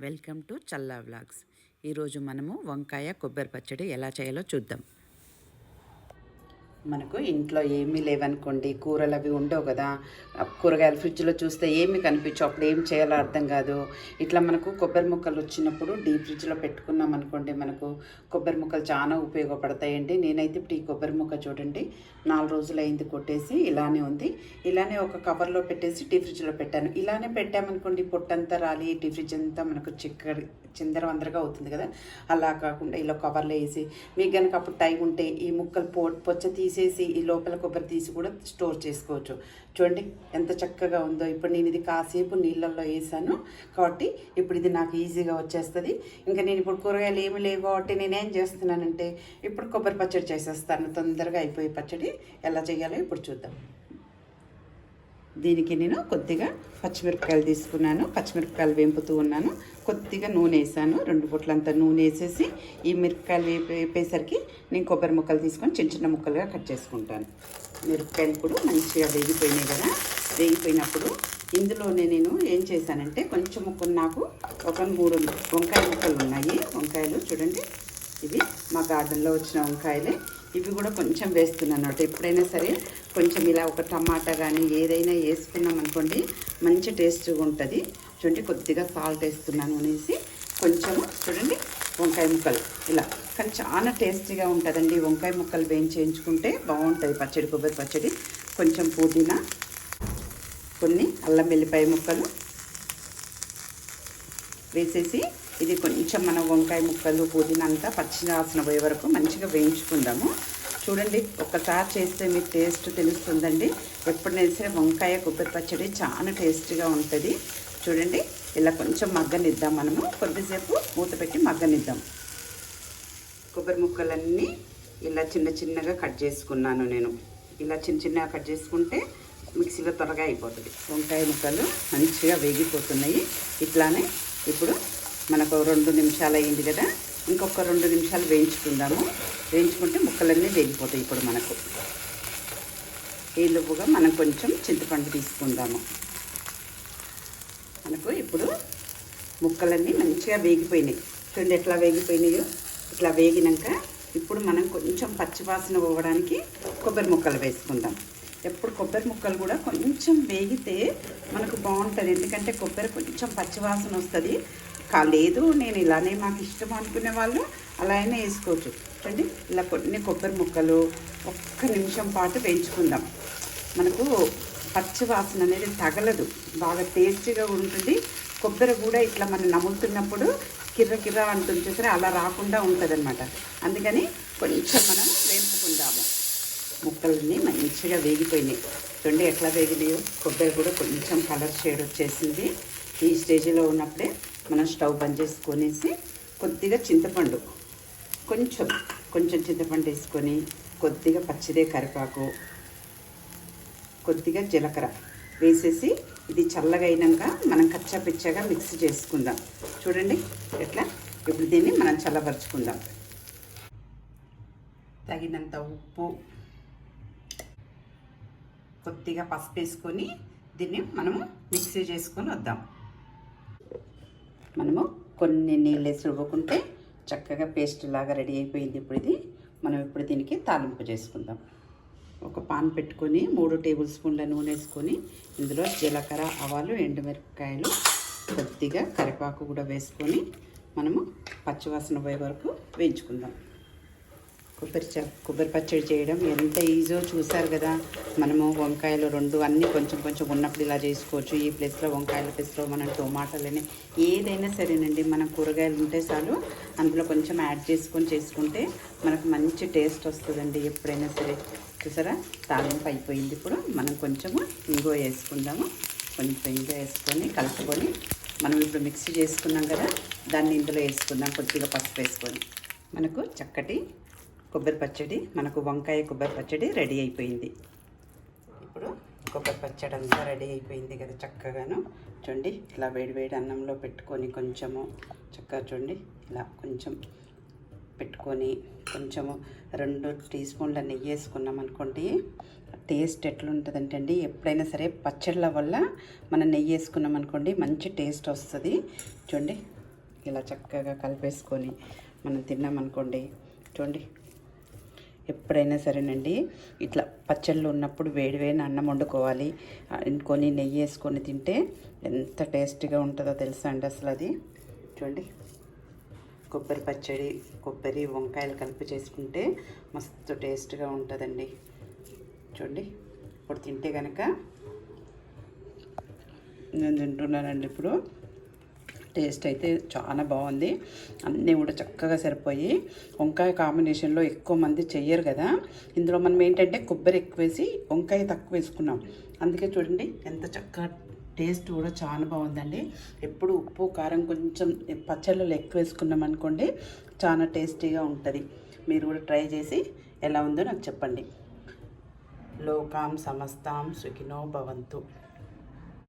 Welcome to Challa vlogs. ఈరోజు మనము వంకాయ కొబ్బరి పచ్చడి ఎలా చేయాలో చూద్దాం. మనకు ఇంట్లో ఏమీ లేవనుకోండి కూరలు అవి ఉండవు కదా. కూరగాయలు ఫ్రిడ్జ్లో చూస్తే ఏమి కనిపించవు అప్పుడు ఏం చేయాలో అర్థం కాదు. ఇట్లా మనకు కొబ్బరి ముక్కలు వచ్చినప్పుడు డీప్ ఫ్రిడ్జ్లో పెట్టుకున్నాం అనుకోండి మనకు కొబ్బరి ముక్కలు చాలా ఉపయోగపడతాయండి. నేనైతే ఇప్పుడు ఈ కొబ్బరి ముక్క చూడండి నాలుగు రోజులు అయింది కొట్టేసి ఇలానే ఉంది. ఇలానే ఒక కవర్లో పెట్టేసి డీ ఫ్రిడ్జ్లో పెట్టాను. ఇలానే పెట్టామనుకోండి పొట్టంతా రాలి డీ ఫ్రిడ్జ్ అంతా మనకు చిక్కడి చిందర వందరగా అవుతుంది కదా. అలా కాకుండా ఇలా కవర్లో వేసి మీకు కనుక అప్పుడు టైం ఉంటే ఈ ముక్కలు పో పొచ్చ తీసేసి ఈ లోపల కొబ్బరి తీసి కూడా స్టోర్ చేసుకోవచ్చు. చూడండి ఎంత చక్కగా ఉందో. ఇప్పుడు నేను ఇది కాసేపు నీళ్ళల్లో వేసాను కాబట్టి ఇప్పుడు ఇది నాకు ఈజీగా వచ్చేస్తుంది. ఇంకా నేను ఇప్పుడు కూరగాయలు ఏమి లేవు కాబట్టి నేనేం చేస్తున్నానంటే ఇప్పుడు కొబ్బరి పచ్చడి చేసేస్తాను. తొందరగా అయిపోయి పచ్చడి ఎలా చేయాలో ఇప్పుడు చూద్దాం. దీనికి నేను కొద్దిగా పచ్చిమిరపకాయలు తీసుకున్నాను. పచ్చిమిరపకాయలు వేంపుతూ ఉన్నాను. కొద్దిగా నూనె వేసాను. రెండు పొట్లంతా నూనె వేసేసి ఈ మిరపకాయలు వేపేసరికి నేను కొబ్బరి ముక్కలు తీసుకొని చిన్న చిన్న ముక్కలుగా కట్ చేసుకుంటాను. మిరపకాయలు ఇప్పుడు మంచిగా వేగిపోయినాయి కదా. వేగిపోయినప్పుడు ఇందులోనే నేను ఏం చేశానంటే కొంచెం ముక్కలు నాకు ఒక మూడు వంకాయ ముక్కలు ఉన్నాయి. వంకాయలు చూడండి. ఇవి మా గార్డెన్లో వచ్చిన వంకాయలే. ఇవి కూడా కొంచెం వేస్తున్నాను అన్నమాట ఎప్పుడైనా సరే కొంచెం ఇలా ఒక టమాటా కానీ ఏదైనా వేసుకున్నాం అనుకోండి మంచి టేస్ట్గా ఉంటుంది. చూడండి కొద్దిగా సాల్ట్ వేస్తున్నాను అనేసి కొంచెము చూడండి వంకాయ ముక్కలు. ఇలా. కానీ చాలా టేస్టీగా ఉంటుందండి. వంకాయ ముక్కలు వేయించేయించుకుంటే బాగుంటుంది పచ్చడి కొబ్బరి పచ్చడి. కొంచెం పుదీనా కొన్ని అల్లం వెల్లిపాయ ముక్కలు వేసేసి ఇది కొంచెం మన వంకాయ ముక్కలు పుదీనంతా అంతా వాసన పోయే వరకు మంచిగా వేయించుకుందాము. చూడండి ఒక్కసారి చేస్తే మీకు టేస్ట్ తెలుస్తుందండి. ఎప్పుడైనా సరే వంకాయ కొబ్బరి పచ్చడి చాలా టేస్టీగా ఉంటుంది. చూడండి ఇలా కొంచెం మగ్గనిద్దాం మనము. కొద్దిసేపు మూత పెట్టి మగ్గనిద్దాం. కొబ్బరి ముక్కలన్నీ ఇలా చిన్న చిన్నగా కట్ చేసుకున్నాను నేను. ఇలా చిన్న చిన్నగా కట్ చేసుకుంటే మిక్సీలో త్వరగా అయిపోతుంది. వంకాయ ముక్కలు మంచిగా వేగిపోతున్నాయి. ఇట్లానే ఇప్పుడు మనకు రెండు నిమిషాలు అయింది కదా. ఇంకొక రెండు నిమిషాలు వేయించుకుందాము. వేయించుకుంటే ముక్కలన్నీ వేగిపోతాయి ఇప్పుడు మనకు. ఈలోపుగా మనం కొంచెం చింతపండు తీసుకుందాము. మనకు ఇప్పుడు ముక్కలన్నీ మంచిగా వేగిపోయినాయి. చూడండి ఎట్లా వేగిపోయినాయో. ఇట్లా వేగినాక ఇప్పుడు మనం కొంచెం పచ్చివాసన పోవడానికి కొబ్బరి ముక్కలు వేసుకుందాం. ఎప్పుడు కొబ్బరి ముక్కలు కూడా కొంచెం వేగితే మనకు బాగుంటుంది. ఎందుకంటే కొబ్బరి కొంచెం పచ్చివాసన వస్తుంది. కాలేదు నేను ఇలానే మాకు ఇష్టం అనుకునే వాళ్ళు అలా అయినా వేసుకోవచ్చు. చూడండి ఇలా కొన్ని కొబ్బరి ముక్కలు ఒక్క నిమిషం పాటు వేయించుకుందాం. మనకు పచ్చి వాసన అనేది తగలదు బాగా టేస్టీగా ఉంటుంది. కొబ్బరి కూడా ఇట్లా మనం నములుతున్నప్పుడు కిర్ర కిర్ర అంటుంది చూసారా అలా రాకుండా ఉంటుందన్నమాట. అందుకని కొంచెం మనం వేపుకుందాము ముక్కలన్నీ మంచిగా వేగిపోయినాయి. చూడండి ఎట్లా వేగినాయో కొబ్బరి కూడా కొంచెం కలర్ షేడ్ వచ్చేసింది. ఈ స్టేజ్లో ఉన్నప్పుడే మనం స్టవ్ బంద్ చేసుకొనేసి కొద్దిగా చింతపండు కొంచెం కొంచెం చింతపండు వేసుకొని కొద్దిగా పచ్చిదే కరివేపాకు కొద్దిగా జీలకర్ర వేసేసి ఇది చల్లగా అయినాక మనం కచ్చా పిచ్చగా మిక్స్ చేసుకుందాం. చూడండి ఎట్లా? ఇప్పుడు దీన్ని మనం చల్లబరుచుకుందాం. తగినంత ఉప్పు కొద్దిగా పసుపు వేసుకొని దీన్ని మనము మిక్సీ చేసుకొని వద్దాం. మనము కొన్ని నీళ్ళు వేసి రువ్వుకుంటే చక్కగా పేస్ట్ లాగా రెడీ అయిపోయింది ఇప్పుడు ఇది. మనం ఇప్పుడు దీనికి తాలింపు చేసుకుందాం. ఒక పాన్ పెట్టుకొని మూడు టేబుల్ స్పూన్ల నూనె వేసుకొని ఇందులో జీలకర్ర ఆవాలు ఎండుమిరపకాయలు కొద్దిగా కరివేపాకు కూడా వేసుకొని మనము పచ్చివాసన పోయే వరకు వేయించుకుందాం. కొబ్బరి చ కొబ్బరి పచ్చడి చేయడం. ఎంత ఈజో చూసారు కదా. మనము వంకాయలు రెండు అన్నీ కొంచెం కొంచెం ఉన్నప్పుడు ఇలా చేసుకోవచ్చు. ఈ ప్లేస్లో వంకాయల ప్లేస్లో మనం టొమాటోలని ఏదైనా సరేనండి. మన కూరగాయలు ఉంటే చాలు అందులో కొంచెం యాడ్ చేసుకొని చేసుకుంటే మనకు మంచి టేస్ట్ వస్తుందండి ఎప్పుడైనా సరే. చూసారా? తాలింపు అయిపోయింది ఇప్పుడు. మనం కొంచెము ఇంగో వేసుకుందాము. కొంచెం ఇంగో వేసుకొని కలుపుకొని మనం ఇప్పుడు మిక్సీ చేసుకున్నాం కదా. దాన్ని ఇందులో వేసుకుందాం. కొద్దిగా పసుపు వేసుకొని. మనకు చక్కటి కొబ్బరి పచ్చడి మనకు వంకాయ కొబ్బరి పచ్చడి రెడీ అయిపోయింది. ఇప్పుడు కొబ్బరి పచ్చడి అంతా రెడీ అయిపోయింది కదా చక్కగాను. చూడండి ఇలా వేడి వేడి అన్నంలో పెట్టుకొని కొంచెము చక్కగా చూడండి ఇలా కొంచెం పెట్టుకొని కొంచెము రెండు టీ స్పూన్ల నెయ్యి వేసుకున్నాం అనుకోండి టేస్ట్ ఎట్లుంటుందంటే అండి ఎప్పుడైనా సరే పచ్చళ్ళ వల్ల మనం నెయ్యి వేసుకున్నాం అనుకోండి మంచి టేస్ట్ వస్తుంది. చూడండి ఇలా చక్కగా కలిపేసుకొని మనం తిన్నామనుకోండి చూడండి ఎప్పుడైనా సరేనండి. ఇట్లా పచ్చళ్ళు ఉన్నప్పుడు వేడివేడిన అన్నం వండుకోవాలి. కొన్ని నెయ్యి వేసుకొని తింటే ఎంత టేస్టీగా ఉంటుందో తెలుసా అండి అసలు అది చూడండి. కొబ్బరి పచ్చడి కొబ్బరి వంకాయలు కలిపి చేసుకుంటే మస్తు టేస్ట్గా ఉంటుందండి. చూడండి. ఇప్పుడు తింటే కనుక నేను తింటున్నానండి ఇప్పుడు. టేస్ట్ అయితే చాలా బాగుంది. అన్నీ కూడా చక్కగా సరిపోయి వంకాయ కాంబినేషన్లో ఎక్కువ మంది చెయ్యరు కదా. ఇందులో మనం ఏంటంటే కొబ్బరి ఎక్కువ వేసి వంకాయ తక్కువ వేసుకున్నాం. అందుకే చూడండి ఎంత చక్కగా టేస్ట్ కూడా చాలా బాగుందండి. ఎప్పుడు ఉప్పు కారం కొంచెం పచ్చళ్ళలో ఎక్కువ వేసుకున్నాం అనుకోండి చాలా టేస్టీగా ఉంటుంది. మీరు కూడా ట్రై చేసి ఎలా ఉందో నాకు చెప్పండి. లోకాం సమస్తాం సుఖినో భవంతు.